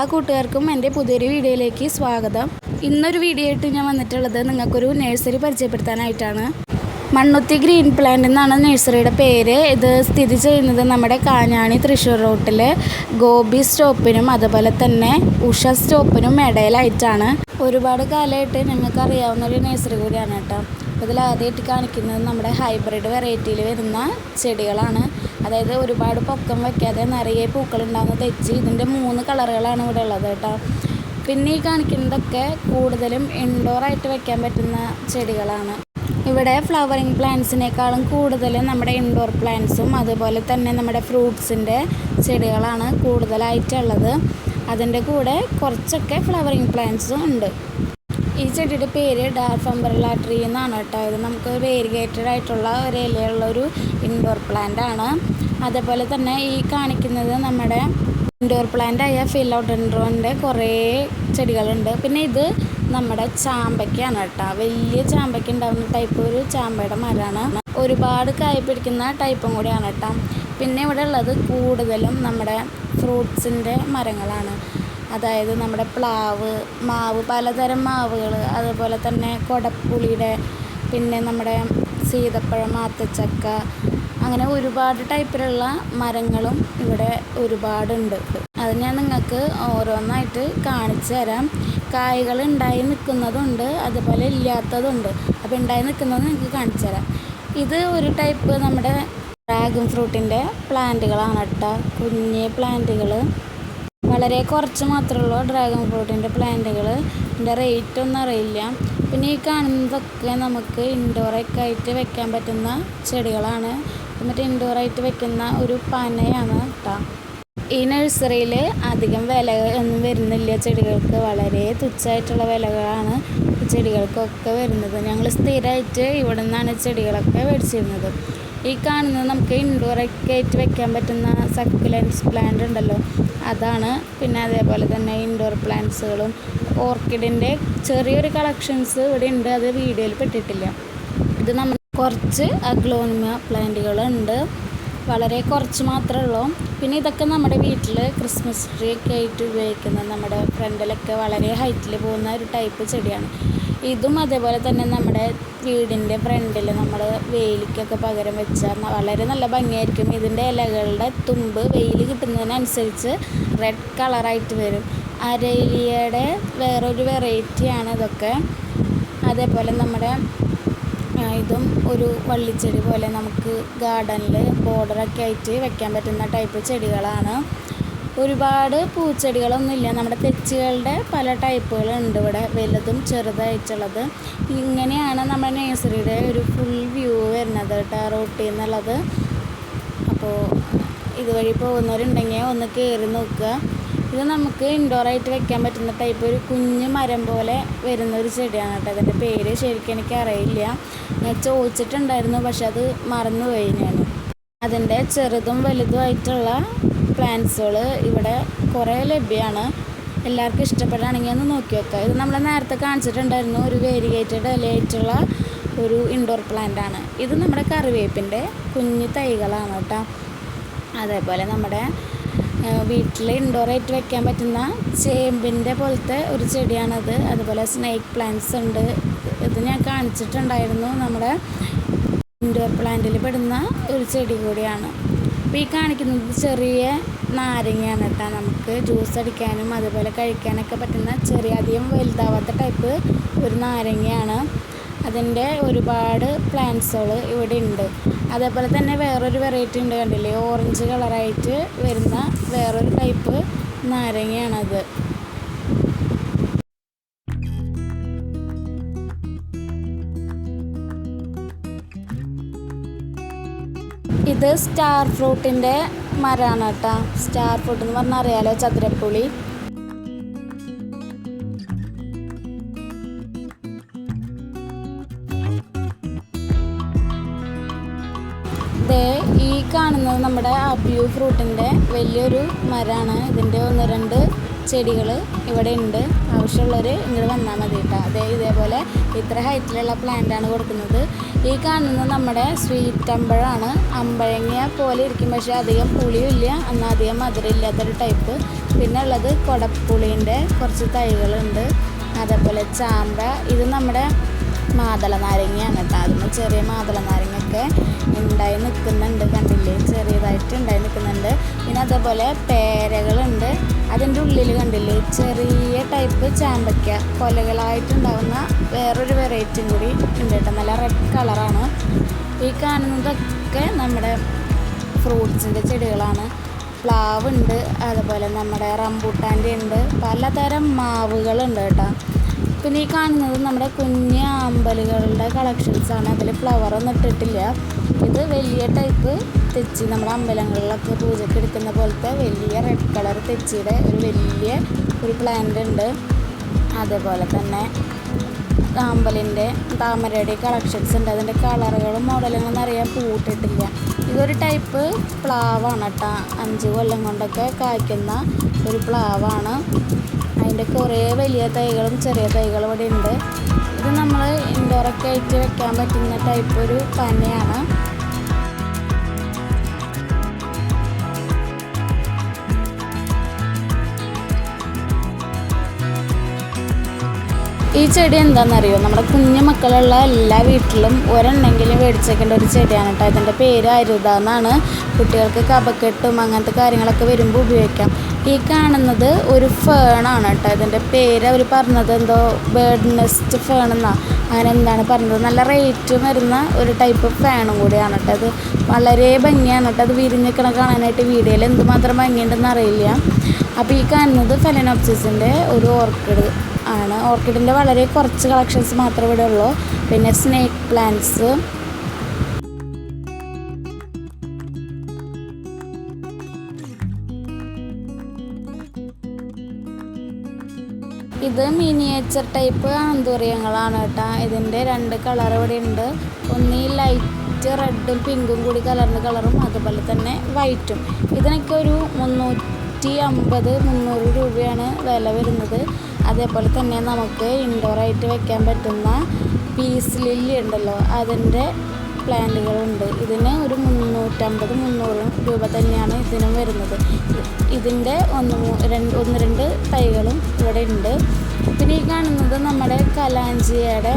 എല്ലാ കൂട്ടുകാർക്കും എന്റെ പുതിയൊരു വീഡിയോയിലേക്ക് സ്വാഗതം. ഇന്നൊരു വീഡിയോ ആയിട്ട് ഞാൻ വന്നിട്ടുള്ളത് നിങ്ങൾക്കൊരു നഴ്സറി പരിചയപ്പെടുത്താനായിട്ടാണ്. മണ്ണുത്തി ഗ്രീൻ പ്ലാന്റ് എന്നാണ് നഴ്സറിയുടെ പേര്. ഇത് സ്ഥിതി ചെയ്യുന്നത് നമ്മുടെ കാഞ്ഞാണി തൃശ്ശൂർ റൂട്ടിൽ ഗോപി സ്റ്റോപ്പിനും അതുപോലെ തന്നെ ഉഷ സ്റ്റോപ്പിനും ഇടയിലായിട്ടാണ്. ഒരുപാട് കാലമായിട്ട് ഞങ്ങൾക്ക് അറിയാവുന്ന ഒരു നഴ്സറി കൂടിയാണ് കേട്ടോ. അതിലാദ്യമായിട്ട് കാണിക്കുന്നത് നമ്മുടെ ഹൈബ്രിഡ് വെറൈറ്റിയിൽ വരുന്ന ചെടികളാണ്. അതായത് ഒരുപാട് പൊക്കം വയ്ക്കാതെ നിറയെ പൂക്കളുണ്ടാകുന്ന തെച്ചി. ഇതിന്റെ മൂന്ന് കളറുകളാണ് ഇവിടെ ഉള്ളത് കേട്ടോ. പിന്നെ ഈ കാണിക്കുന്നതൊക്കെ കൂടുതലും ഇൻഡോർ ആയിട്ട് വെക്കാൻ പറ്റുന്ന ചെടികളാണ്. ഇവിടെ ഫ്ലവറിങ് പ്ലാന്റ്സിനേക്കാളും കൂടുതൽ നമ്മുടെ ഇൻഡോർ പ്ലാന്റ്സും അതുപോലെ തന്നെ നമ്മുടെ ഫ്രൂട്ട്സിന്റെ ചെടികളാണ് കൂടുതലായിട്ടുള്ളത്. അതിന്റെ കൂടെ കുറച്ചൊക്കെ ഫ്ലവറിങ് പ്ലാന്റ്സും ഉണ്ട്. ഈ ചെടിയുടെ പേര് ഡാർഫ് അംബ്രല്ല ട്രീ എന്നാണ് കേട്ടോ. ഇത് നമുക്ക് വേരിഗേറ്റഡ് ആയിട്ടുള്ള ഒരു ഇലയുള്ള ഒരു ഇൻഡോർ പ്ലാന്റ് ആണ്. അതേപോലെ തന്നെ ഈ കാണിക്കുന്നത് നമ്മുടെ ഇൻഡോർ പ്ലാന്റ് ആയ ഫിലോഡൻഡ്രോന്റെ കുറേ ചെടികളുണ്ട്. പിന്നെ ഇത് നമ്മുടെ ചാമ്പയ്ക്കാണ് കേട്ടോ. വലിയ ചാമ്പയ്ക്ക ഉണ്ടാകുന്ന ടൈപ്പ് ഒരു ചാമ്പയുടെ മരമാണ്. ഒരുപാട് കായ പിടിക്കുന്ന ടൈപ്പും കൂടിയാണ് കേട്ടോ. പിന്നെ ഇവിടെ ഉള്ളത് കൂടുതലും നമ്മുടെ ഫ്രൂട്ട്സിന്റെ മരങ്ങളാണ്. അതായത് നമ്മുടെ പ്ലാവ് മാവ് പലതരം മാവുകൾ അതുപോലെ തന്നെ കൊടപ്പുളിയുടെ പിന്നെ നമ്മുടെ സീതപ്പഴം ആത്തച്ചക്ക അങ്ങനെ ഒരുപാട് ടൈപ്പിലുള്ള മരങ്ങളും ഇവിടെ ഒരുപാടുണ്ട്. അത് ഞാൻ നിങ്ങൾക്ക് ഓരോന്നായിട്ട് കാണിച്ചു തരാം. കായ്കൾ ഉണ്ടായി നിൽക്കുന്നതുണ്ട് അതുപോലെ ഇല്ലാത്തതുണ്ട്. അപ്പോൾ ഉണ്ടായി നിൽക്കുന്നത് നിങ്ങൾക്ക് കാണിച്ചു തരാം. ഇത് ഒരു ടൈപ്പ് നമ്മുടെ ഡ്രാഗൺ ഫ്രൂട്ടിന്റെ പ്ലാന്റുകളാണ് കേട്ടോ. കുഞ്ഞ് പ്ലാന്റുകൾ വളരെ കുറച്ച് മാത്രമുള്ളൂ ഡ്രാഗൺ ഫ്രൂട്ടിന്റെ പ്ലാന്റുകൾ. ഇതിന്റെ റേറ്റ് ഒന്നും അറിയില്ല. പിന്നെ ഈ കാണുന്നതൊക്കെ നമുക്ക് ഇൻഡോറൊക്കെ ആയിട്ട് വെക്കാൻ പറ്റുന്ന ചെടികളാണ്. എന്നിട്ട് ഇൻഡോറായിട്ട് വെക്കുന്ന ഒരു പനയാണ് കേട്ടോ ഈ നഴ്സറിയിൽ അധികം വില ഒന്നും വരുന്നില്ല. ചെടികൾക്ക് വളരെ തുച്ഛമായിട്ടുള്ള വിലകളാണ് ചെടികൾക്കൊക്കെ വരുന്നത്. ഞങ്ങൾ സ്ഥിരമായിട്ട് ഇവിടെ നിന്നാണ് ചെടികളൊക്കെ മേടിച്ചിരുന്നത്. ഈ കാണുന്നത് നമുക്ക് ഇൻഡോറൊക്കെ ആയിട്ട് വെക്കാൻ പറ്റുന്ന സക്കുലൻസ് പ്ലാന്റ് ഉണ്ടല്ലോ. അതാണ്. പിന്നെ അതേപോലെ തന്നെ ഇൻഡോർ പ്ലാന്റ്സുകളും ഓർക്കിഡിന്റെ ചെറിയൊരു കളക്ഷൻസ് ഇവിടെ ഉണ്ട്. അത് വീഡിയോയിൽ പെട്ടിട്ടില്ല. ഇത് നമ്മൾ കുറച്ച് അഗ്ലോണിമ പ്ലാന്റുകളുണ്ട് വളരെ കുറച്ച് മാത്രമേ ഉള്ളൂ. പിന്നെ ഇതൊക്കെ നമ്മുടെ വീട്ടിൽ ക്രിസ്മസ് ട്രീ ഒക്കെ ആയിട്ട് ഉപയോഗിക്കുന്ന നമ്മുടെ ഫ്രണ്ടിലൊക്കെ വളരെ ഹൈറ്റിൽ പോകുന്ന ഒരു ടൈപ്പ് ചെടിയാണ്. ഇതും അതേപോലെ തന്നെ നമ്മുടെ വീടിന്റെ ഫ്രണ്ടിൽ നമ്മൾ വെയിലിക്കൊക്കെ പകരം വെച്ചാൽ വളരെ നല്ല ഭംഗിയായിരിക്കും. ഇതിന്റെ ഇലകളുടെ തുമ്പ് വെയിൽ കിട്ടുന്നതിനനുസരിച്ച് റെഡ് കളറായിട്ട് വരും. അരയിലിയുടെ വേറൊരു വെറൈറ്റിയാണ് ഇതൊക്കെ. അതേപോലെ നമ്മുടെ ഇതും ഒരു വള്ളിച്ചെടി പോലെ നമുക്ക് ഗാർഡനിൽ ബോർഡറൊക്കെ ആയിട്ട് വെക്കാൻ പറ്റുന്ന ടൈപ്പ് ചെടികളാണ്. ഒരുപാട് പൂച്ചെടികളൊന്നുമില്ല. നമ്മുടെ തെച്ചികളുടെ പല ടൈപ്പുകളുണ്ട് ഇവിടെ. വലുതും ചെറുതായിട്ടുള്ളത്. ഇങ്ങനെയാണ് നമ്മുടെ നേഴ്സറിയുടെ ഒരു ഫുൾ വ്യൂ വരുന്നത് കേട്ടോ റോട്ടിൽ നിന്നുള്ളത്. അപ്പോൾ ഇതുവഴി പോകുന്നവരുണ്ടെങ്കിൽ ഒന്ന് കയറി നോക്കുക. ഇത് നമുക്ക് ഇൻഡോറായിട്ട് വെക്കാൻ പറ്റുന്ന ടൈപ്പ് ഒരു കുഞ്ഞു മരം പോലെ വരുന്ന ഒരു ചെടിയാണ് കേട്ടോ. അതിന്റെ പേര് ശരിക്കും എനിക്ക് അറിയില്ല ഞാൻ ചോദിച്ചിട്ടുണ്ടായിരുന്നു പക്ഷെ അത് മറന്നുപോയി ഞാൻ. അതിന്റെ ചെറുതും വലുതുമായിട്ടുള്ള പ്ലാന്റ്സുകൾ ഇവിടെ കുറേ ലഭ്യമാണ് എല്ലാവർക്കും ഇഷ്ടപ്പെടുകയാണെങ്കിൽ ഒന്ന് നോക്കി വെക്കാം. ഇത് നമ്മൾ നേരത്തെ കാണിച്ചിട്ടുണ്ടായിരുന്നു ഒരു വേരിയേറ്റഡ് ഇലയായിട്ടുള്ള ഒരു ഇൻഡോർ പ്ലാന്റ് ആണ്. ഇത് നമ്മുടെ കറിവേപ്പിന്റെ കുഞ്ഞു തൈകളാണ് കേട്ടോ. അതേപോലെ നമ്മുടെ വീട്ടിൽ ഇൻഡോറായിട്ട് വെക്കാൻ പറ്റുന്ന ചേമ്പിന്റെ പോലത്തെ ഒരു ചെടിയാണത്. അതുപോലെ സ്നേക്ക് പ്ലാന്റ്സ് ഉണ്ട്. ഇത് ഞാൻ കാണിച്ചിട്ടുണ്ടായിരുന്നു നമ്മുടെ ഇൻഡോർ പ്ലാന്റിൽ പെടുന്ന ഒരു ചെടി കൂടിയാണ്. അപ്പോൾ ഈ കാണിക്കുന്നത് ചെറിയ നാരങ്ങയാണ് കേട്ടോ നമുക്ക് ജ്യൂസ് അടിക്കാനും അതുപോലെ കഴിക്കാനൊക്കെ പറ്റുന്ന ചെറിയ അധികം വലുതാവാത്ത ടൈപ്പ് ഒരു നാരങ്ങയാണ്. അതിന്റെ ഒരുപാട് പ്ലാന്റ്സുകൾ ഇവിടെ ഉണ്ട്. അതേപോലെ തന്നെ വേറൊരു വെറൈറ്റി ഉണ്ട് കണ്ടില്ലേ? ഓറഞ്ച് കളറായിട്ട് വരുന്ന വേറൊരു ടൈപ്പ് നാരങ്ങയാണത്. ഇത് സ്റ്റാർ ഫ്രൂട്ടിന്റെ മരമാണ് കേട്ടോ. സ്റ്റാർ ഫ്രൂട്ട് എന്ന് പറഞ്ഞാൽ അറിയാലോ ചതുരപ്പുളി. ഈ കാണുന്നത് നമ്മുടെ അബ്യൂ ഫ്രൂട്ടിന്റെ വലിയൊരു മരമാണ് ഇതിന്റെ ഒന്ന് രണ്ട് ചെടികൾ ഇവിടെ ഉണ്ട്. ആവശ്യമുള്ളവർ ഇങ്ങോട്ട് വന്നാൽ മതി കേട്ടോ. അതേ ഇതേപോലെ ഇത്ര ഹൈറ്റിലുള്ള പ്ലാന്റാണ് കൊടുക്കുന്നത്. ഈ കാണുന്നത് നമ്മുടെ സ്വീറ്റ് അമ്പഴാണ് അമ്പഴങ്ങ പോലെ ഇരിക്കും. പക്ഷേ അധികം പുളിയില്ല എന്നാൽ അധികം മധുരം ഇല്ലാത്തൊരു ടൈപ്പ് പിന്നെ ഉള്ളത് കൊടപ്പുളീന്റെ കുറച്ച് തൈകളുണ്ട്. അതേപോലെ ചാമ്പ. ഇത് നമ്മുടെ മാതള നാരങ്ങയാണ് കേട്ടോ. അതിന് ചെറിയ മാതള നാരങ്ങയൊക്കെ ഉണ്ടായി നിൽക്കുന്നുണ്ട് കണ്ടില്ലേ? ചെറിയതായിട്ട് ഉണ്ടായി നിൽക്കുന്നുണ്ട്. പിന്നെ അതേപോലെ പേരകളുണ്ട്. അതിന്റെ ഉള്ളിൽ കണ്ടില്ലേ? ചെറിയ ടൈപ്പ് ചാമ്പയ്ക്ക കൊലകളായിട്ടുണ്ടാകുന്ന വേറൊരു വെറൈറ്റിയും കൂടി ഉണ്ട് കേട്ടോ. നല്ല റെഡ് കളറാണ് ഈ കാണുന്നതൊക്കെ നമ്മുടെ ഫ്രൂട്ട്സിന്റെ ചെടികളാണ്. പ്ലാവുണ്ട്. അതുപോലെ നമ്മുടെ റംബൂട്ടാന്റെ ഉണ്ട്. പലതരം മാവുകളുണ്ട് കേട്ടോ. പിന്നെ ഈ കാണുന്നത് നമ്മുടെ കുഞ്ഞ് അമ്പലുകളുടെ കളക്ഷൻസാണ്. അതിൽ ഫ്ലവറൊന്നും ഇട്ടിട്ടില്ല. ഇത് വലിയ ടൈപ്പ് തെച്ചി നമ്മുടെ അമ്പലങ്ങളിലൊക്കെ പൂജയ്ക്ക് എടുക്കുന്ന പോലത്തെ വലിയ റെഡ് കളർ തെച്ചിയുടെ ഒരു വലിയ ഒരു പ്ലാന്റ് ഉണ്ട്. അതേപോലെ തന്നെ താമ്പലിന്റെ താമരയുടെ കളക്ഷൻസ് ഉണ്ട്. അതിന്റെ കളറുകളും മോഡലുകളും അറിയാൻ പൂട്ടിട്ടില്ല. ഇതൊരു ടൈപ്പ് പ്ലാവാണ് കേട്ടോ അഞ്ച് കൊല്ലം കൊണ്ടൊക്കെ കായ്ക്കുന്ന ഒരു പ്ലാവാണ്. അതിന്റെ കുറേ വലിയ തൈകളും ചെറിയ തൈകളും ഇവിടെ ഉണ്ട്. ഇത് നമ്മൾ ഇൻഡോറൊക്കെ ആയിട്ട് വെക്കാൻ പറ്റുന്ന ടൈപ്പ് ഒരു പനയാണ്. ഈ ചെടി എന്താണെന്നറിയോ? നമ്മുടെ കുഞ്ഞു മക്കളുള്ള എല്ലാ വീട്ടിലും ഒരെണ്ണെങ്കിലും മേടിച്ചേക്കേണ്ട ഒരു ചെടിയാണ് കേട്ടോ ഇതിന്റെ പേര് അരുത എന്നാണ്. കുട്ടികൾക്ക് കപക്കെട്ടും അങ്ങനത്തെ കാര്യങ്ങളൊക്കെ വരുമ്പോൾ ഉപയോഗിക്കാം. ഈ കാണുന്നത് ഒരു ഫേണാണ് കേട്ടോ. ഇതിന്റെ പേര് അവർ പറഞ്ഞത് എന്തോ ബേർഡ് നെസ്റ്റ് ഫേൺ എന്നാണ് അങ്ങനെ എന്താണ് പറഞ്ഞത്. നല്ല റേറ്റ് വരുന്ന ഒരു ടൈപ്പ് ഫാനും കൂടിയാണ് കേട്ടോ. അത് വളരെ ഭംഗിയാണ് കേട്ടോ. അത് വിരിഞ്ഞിക്കണ കാണാനായിട്ട് വീഡിയോയിൽ എന്തുമാത്രം ഭംഗിയുണ്ടെന്ന് അറിയില്ല. അപ്പോൾ ഈ കാണുന്നത് ഫെലനോപ്സിസിന്റെ ഒരു ഓർക്കിഡ് ആണ്. ഓർക്കിഡിന്റെ വളരെ കുറച്ച് കളക്ഷൻസ് മാത്രമേ ഇവിടെ ഉള്ളൂ. പിന്നെ സ്നേക്ക് പ്ലാന്റ്സ് ഇത് മിനിയേച്ചർ ടൈപ്പ് ആന്തൂറിയങ്ങളാണ് കേട്ടോ. ഇതിന്റെ രണ്ട് കളർ ഇവിടെ ഉണ്ട്. ഒന്ന് ലൈറ്റ് റെഡും പിങ്കും കൂടി കലർന്ന കളറും അതുപോലെ തന്നെ വൈറ്റും ഇതിനൊക്കെ ഒരു മുന്നൂറ്റി അമ്പത് മുന്നൂറ് രൂപയാണ് വില വരുന്നത്. അതേപോലെ തന്നെ നമുക്ക് ഇൻഡോറായിട്ട് വെക്കാൻ പറ്റുന്ന പീസ് ലില്ലി ഉണ്ടല്ലോ അതിന്റെ പ്ലാന്റുകളുണ്ട് ഇതിന് ഒരു മുന്നൂറ്റമ്പത് മുന്നൂറ് രൂപ തന്നെയാണ് ഇതിനും വരുന്നത്. ഇതിന്റെ ഒന്ന് രണ്ട് ഒന്ന് രണ്ട് തൈകളും ഇവിടെ ഉണ്ട്. ഈ കാണുന്നത് നമ്മുടെ കലാഞ്ചിയുടെ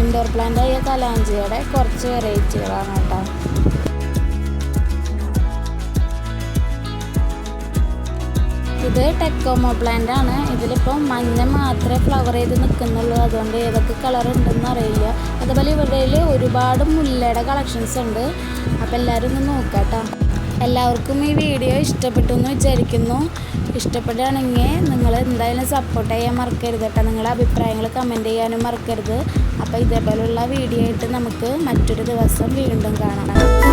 ഇൻഡോർ പ്ലാന്റായ കലാഞ്ചിയുടെ കുറച്ച് വെറൈറ്റികളാണ് കേട്ടോ. ഇത് ടെക്കോമോ പ്ലാന്റ് ആണ്. ഇതിലിപ്പോൾ മഞ്ഞ മാത്രമേ ഫ്ലവർ ചെയ്ത് നിൽക്കുന്നുള്ളൂ. അതുകൊണ്ട് ഏതൊക്കെ കളർ ഉണ്ടെന്ന് അറിയില്ല. അതുപോലെ ഇവിടെ ഒരുപാട് മുല്ലയുടെ കളക്ഷൻസ് ഉണ്ട്. അപ്പോൾ എല്ലാവരും ഒന്ന് നോക്കാട്ടോ എല്ലാവർക്കും ഈ വീഡിയോ ഇഷ്ടപ്പെട്ടു എന്ന് വിചാരിക്കുന്നു. ഇഷ്ടപ്പെടുകയാണെങ്കിൽ നിങ്ങൾ എന്തായാലും സപ്പോർട്ട് ചെയ്യാൻ മറക്കരുത് കേട്ടോ. നിങ്ങളുടെ അഭിപ്രായങ്ങൾ കമന്റ് ചെയ്യാനും മറക്കരുത്. അപ്പോൾ ഇതേപോലുള്ള വീഡിയോ ആയിട്ട് നമുക്ക് മറ്റൊരു ദിവസം വീണ്ടും കാണാം.